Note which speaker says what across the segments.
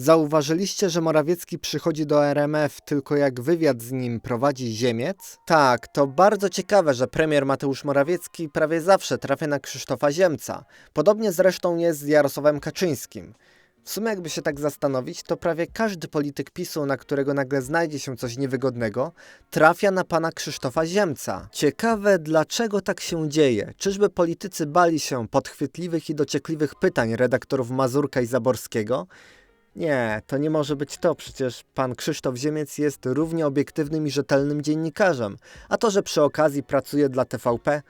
Speaker 1: Zauważyliście, że Morawiecki przychodzi do RMF tylko jak wywiad z nim prowadzi Ziemiec? Tak, to bardzo ciekawe, że premier Mateusz Morawiecki prawie zawsze trafia na Krzysztofa Ziemca. Podobnie zresztą jest z Jarosławem Kaczyńskim. W sumie jakby się tak zastanowić, to prawie każdy polityk PiSu, na którego nagle znajdzie się coś niewygodnego, trafia na pana Krzysztofa Ziemca. Ciekawe, dlaczego tak się dzieje. Czyżby politycy bali się podchwytliwych i dociekliwych pytań redaktorów Mazurka i Zaborskiego? Nie, to nie może być to, przecież pan Krzysztof Ziemiec jest równie obiektywnym i rzetelnym dziennikarzem, a to, że przy okazji pracuje dla TVP,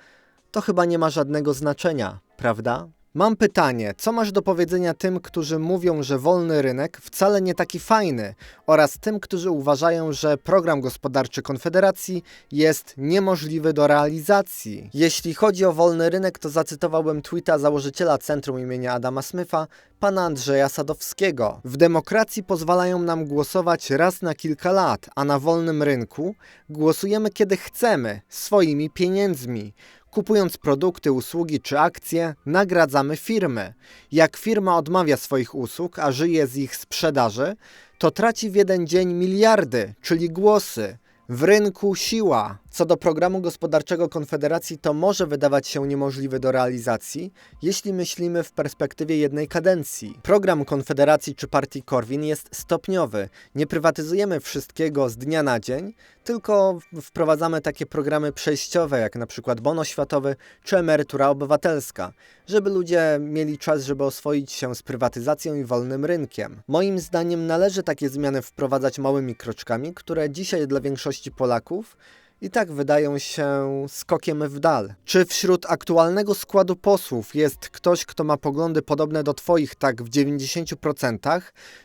Speaker 1: to chyba nie ma żadnego znaczenia, prawda? Mam pytanie, co masz do powiedzenia tym, którzy mówią, że wolny rynek wcale nie taki fajny, oraz tym, którzy uważają, że program gospodarczy Konfederacji jest niemożliwy do realizacji? Jeśli chodzi o wolny rynek, to zacytowałbym tweeta założyciela Centrum imienia Adama Smitha, pana Andrzeja Sadowskiego. W demokracji pozwalają nam głosować raz na kilka lat, a na wolnym rynku głosujemy kiedy chcemy, swoimi pieniędzmi. Kupując produkty, usługi czy akcje, nagradzamy firmy. Jak firma odmawia swoich usług, a żyje z ich sprzedaży, to traci w jeden dzień miliardy, czyli głosy. W rynku siła. Co do programu gospodarczego Konfederacji, to może wydawać się niemożliwy do realizacji, jeśli myślimy w perspektywie jednej kadencji. Program Konfederacji czy partii Korwin jest stopniowy. Nie prywatyzujemy wszystkiego z dnia na dzień, tylko wprowadzamy takie programy przejściowe, jak na przykład bono światowy czy emerytura obywatelska, żeby ludzie mieli czas, żeby oswoić się z prywatyzacją i wolnym rynkiem. Moim zdaniem należy takie zmiany wprowadzać małymi kroczkami, które dzisiaj dla większości Polaków i tak wydają się skokiem w dal. Czy wśród aktualnego składu posłów jest ktoś, kto ma poglądy podobne do Twoich tak w 90%,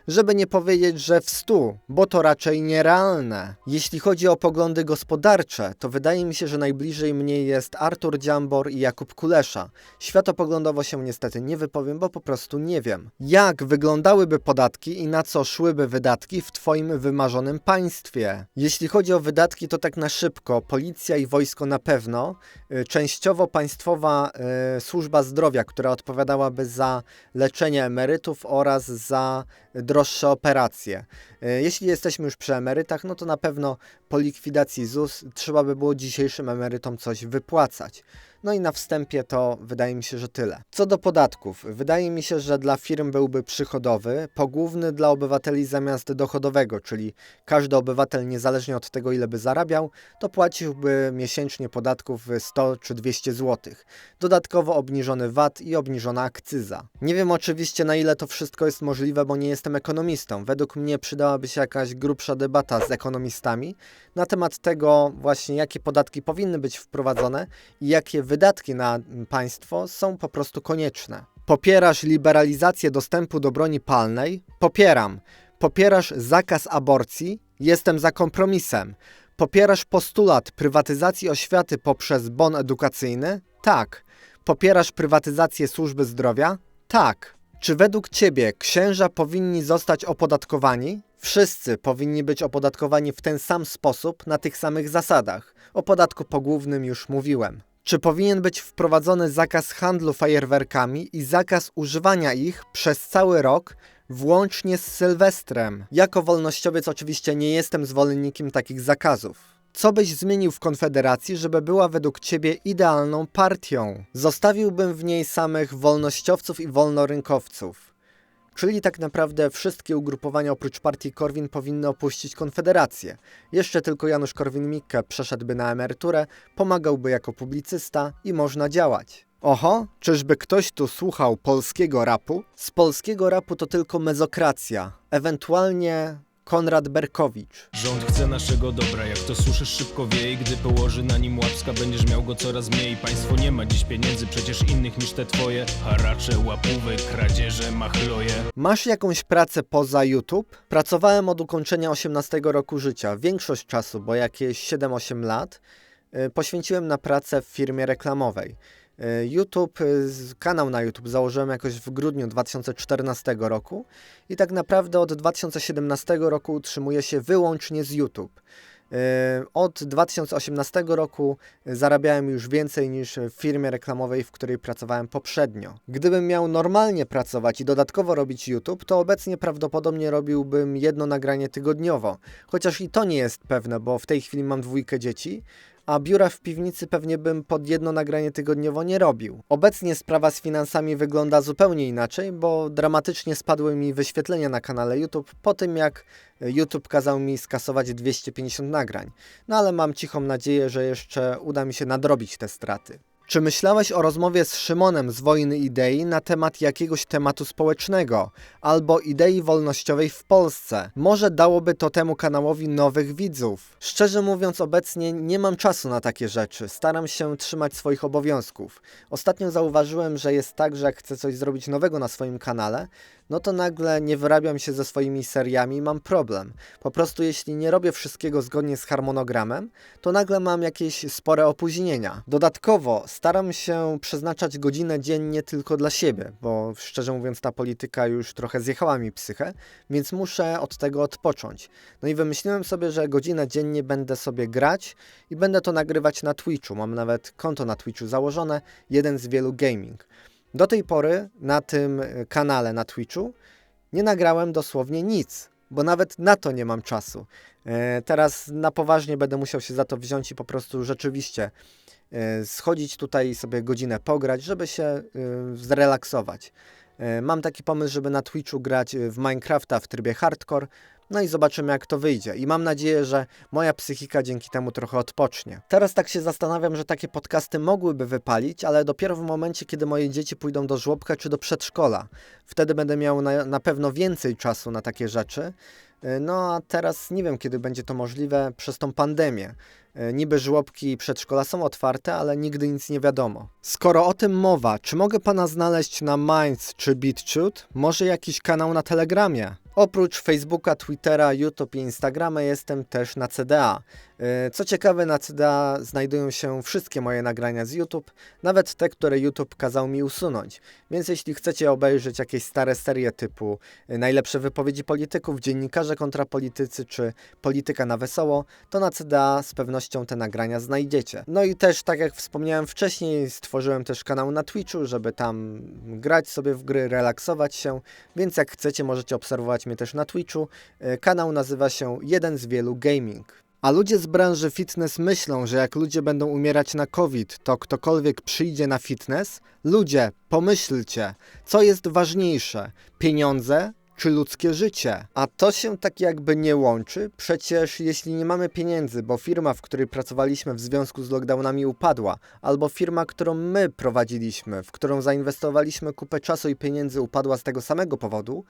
Speaker 1: żeby nie powiedzieć, że w 100%, bo to raczej nierealne. Jeśli chodzi o poglądy gospodarcze, to wydaje mi się, że najbliżej mnie jest Artur Dziambor i Jakub Kulesza. Światopoglądowo się niestety nie wypowiem, bo po prostu nie wiem. Jak wyglądałyby podatki i na co szłyby wydatki w Twoim wymarzonym państwie? Jeśli chodzi o wydatki, to tak na szybko szybko. Policja i wojsko na pewno. Y, częściowo państwowa y, służba zdrowia, która odpowiadałaby za leczenie emerytów oraz za droższe operacje. Y, jeśli jesteśmy już przy emerytach, no to na pewno po likwidacji ZUS trzeba by było dzisiejszym emerytom coś wypłacać. No i na wstępie to wydaje mi się, że tyle. Co do podatków, wydaje mi się, że dla firm byłby przychodowy, pogłówny dla obywateli zamiast dochodowego, czyli każdy obywatel niezależnie od tego ile by zarabiał, to płaciłby miesięcznie podatków 100 czy 200 zł. Dodatkowo obniżony VAT i obniżona akcyza. Nie wiem oczywiście na ile to wszystko jest możliwe, bo nie jestem ekonomistą. Według mnie przydałaby się jakaś grubsza debata z ekonomistami na temat tego właśnie jakie podatki powinny być wprowadzone i jakie wy wydatki na państwo są po prostu konieczne. Popierasz liberalizację dostępu do broni palnej? Popieram. Popierasz zakaz aborcji? Jestem za kompromisem. Popierasz postulat prywatyzacji oświaty poprzez bon edukacyjny? Tak. Popierasz prywatyzację służby zdrowia? Tak. Czy według Ciebie księża powinni zostać opodatkowani? Wszyscy powinni być opodatkowani w ten sam sposób, na tych samych zasadach. O podatku pogłównym już mówiłem. Czy powinien być wprowadzony zakaz handlu fajerwerkami i zakaz używania ich przez cały rok, włącznie z Sylwestrem? Jako wolnościowiec oczywiście nie jestem zwolennikiem takich zakazów. Co byś zmienił w Konfederacji, żeby była według Ciebie idealną partią? Zostawiłbym w niej samych wolnościowców i wolnorynkowców. Czyli tak naprawdę wszystkie ugrupowania oprócz partii Korwin powinny opuścić Konfederację. Jeszcze tylko Janusz Korwin-Mikke przeszedłby na emeryturę, pomagałby jako publicysta i można działać. Oho, czyżby ktoś tu słuchał polskiego rapu? Z polskiego rapu to tylko mezokracja, ewentualnie Konrad Berkowicz.
Speaker 2: Rząd chce naszego dobra, jak to słyszysz szybko wieje Gdy położy na nim łapska, będziesz miał go coraz mniej Państwo nie ma dziś pieniędzy, przecież innych niż te twoje Haracze, łapówy, kradzieże, machloje
Speaker 1: Masz jakąś pracę poza YouTube? Pracowałem od ukończenia 18 roku życia. Większość czasu, bo jakieś 7-8 lat, y, poświęciłem na pracę w firmie reklamowej. E, YouTube, e, kanał na YouTube założyłem jakoś w grudniu 2014 roku i tak naprawdę od 2017 roku utrzymuję się wyłącznie z YouTube. Yy, Od 2018 roku zarabiałem już więcej niż w firmie reklamowej, w której pracowałem poprzednio. Gdybym miał normalnie pracować i dodatkowo robić YouTube, to obecnie prawdopodobnie robiłbym jedno nagranie tygodniowo. Chociaż i to nie jest pewne, bo w tej chwili mam dwójkę dzieci, a biura w piwnicy pewnie bym pod jedno nagranie tygodniowo nie robił. Obecnie sprawa z finansami wygląda zupełnie inaczej, bo dramatycznie spadły mi wyświetlenia na kanale YouTube po tym, jak YouTube kazał mi skasować 250 nagrań. No ale mam cichą nadzieję, że jeszcze uda mi się nadrobić te straty. Czy myślałeś o rozmowie z Szymonem z Wojny Idei na temat jakiegoś tematu społecznego albo idei wolnościowej w Polsce? Może dałoby to temu kanałowi nowych widzów. Szczerze mówiąc, obecnie nie mam czasu na takie rzeczy. Staram się trzymać swoich obowiązków. Ostatnio zauważyłem, że jest tak, że jak chcę coś zrobić nowego na swoim kanale, no to nagle nie wyrabiam się ze swoimi seriami i mam problem. Po prostu jeśli nie robię wszystkiego zgodnie z harmonogramem, to nagle mam jakieś spore opóźnienia. Dodatkowo staram się przeznaczać godzinę dziennie tylko dla siebie, bo szczerze mówiąc ta polityka już trochę zjechała mi psychę, więc muszę od tego odpocząć. No i wymyśliłem sobie, że godzinę dziennie będę sobie grać i będę to nagrywać na Twitchu. Mam nawet konto na Twitchu założone, jeden z wielu gaming. Do tej pory na tym kanale na Twitchu nie nagrałem dosłownie nic, bo nawet na to nie mam czasu. E, Teraz na poważnie będę musiał się za to wziąć i po prostu rzeczywiście e, schodzić tutaj i sobie godzinę pograć, żeby się e, zrelaksować. Mam taki pomysł, żeby na Twitchu grać w Minecrafta w trybie hardcore, no i zobaczymy jak to wyjdzie. I mam nadzieję, że moja psychika dzięki temu trochę odpocznie. Teraz tak się zastanawiam, że takie podcasty mogłyby wypalić, ale dopiero w momencie, kiedy moje dzieci pójdą do żłobka czy do przedszkola. Wtedy będę miał na, na pewno więcej czasu na takie rzeczy. E, No a teraz nie wiem, kiedy będzie to możliwe przez tą pandemię. E, Niby żłobki i przedszkola są otwarte, ale nigdy nic nie wiadomo. Skoro o tym mowa, czy mogę pana znaleźć na Minds czy BitChute? Może jakiś kanał na Telegramie? Oprócz Facebooka, Twittera, YouTube i Instagrama jestem też na CDA. E, Co ciekawe, na CDA znajdują się wszystkie moje nagrania z YouTube, nawet te, które YouTube kazał mi usunąć. Więc jeśli chcecie obejrzeć jakieś stare serie typu e, najlepsze wypowiedzi polityków, dziennikarze kontrapolitycy czy polityka na wesoło, to na CDA z pewnością te nagrania znajdziecie. No i też, tak jak wspomniałem wcześniej, stworzyłem też kanał na Twitchu, żeby tam grać sobie w gry, relaksować się, więc jak chcecie, możecie obserwować mnie też na Twitchu. E, Kanał nazywa się Jeden z Wielu Gaming. A ludzie z branży fitness myślą, że jak ludzie będą umierać na COVID, to ktokolwiek przyjdzie na fitness? Ludzie, pomyślcie, co jest ważniejsze? Pieniądze czy ludzkie życie? A to się tak jakby nie łączy. Przecież jeśli nie mamy pieniędzy, bo firma, w której pracowaliśmy w związku z lockdownami upadła, albo firma, którą my prowadziliśmy, w którą zainwestowaliśmy kupę czasu i pieniędzy upadła z tego samego powodu,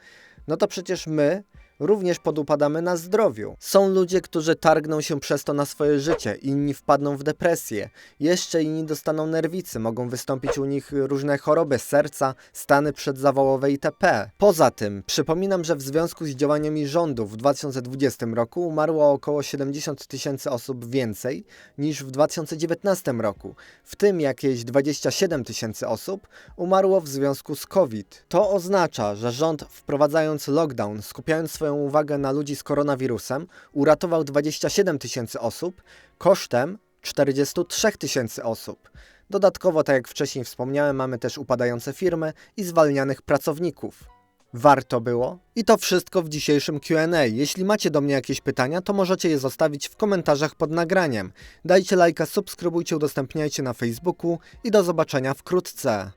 Speaker 1: no to przecież my również podupadamy na zdrowiu. Są ludzie, którzy targną się przez to na swoje życie, inni wpadną w depresję, jeszcze inni dostaną nerwicy, mogą wystąpić u nich różne choroby serca, stany przedzawałowe itp. Poza tym, przypominam, że w związku z działaniami rządu w 2020 roku umarło około 70 tysięcy osób więcej niż w 2019 roku, w tym jakieś 27 tysięcy osób umarło w związku z COVID. To oznacza, że rząd wprowadzając lockdown, skupiając swoją uwagę na ludzi z koronawirusem, uratował 27 tysięcy osób kosztem 43 tysięcy osób. Dodatkowo, tak jak wcześniej wspomniałem, mamy też upadające firmy i zwalnianych pracowników. Warto było? I to wszystko w dzisiejszym QA. Jeśli macie do mnie jakieś pytania, to możecie je zostawić w komentarzach pod nagraniem. Dajcie lajka, subskrybujcie, udostępniajcie na Facebooku i do zobaczenia wkrótce.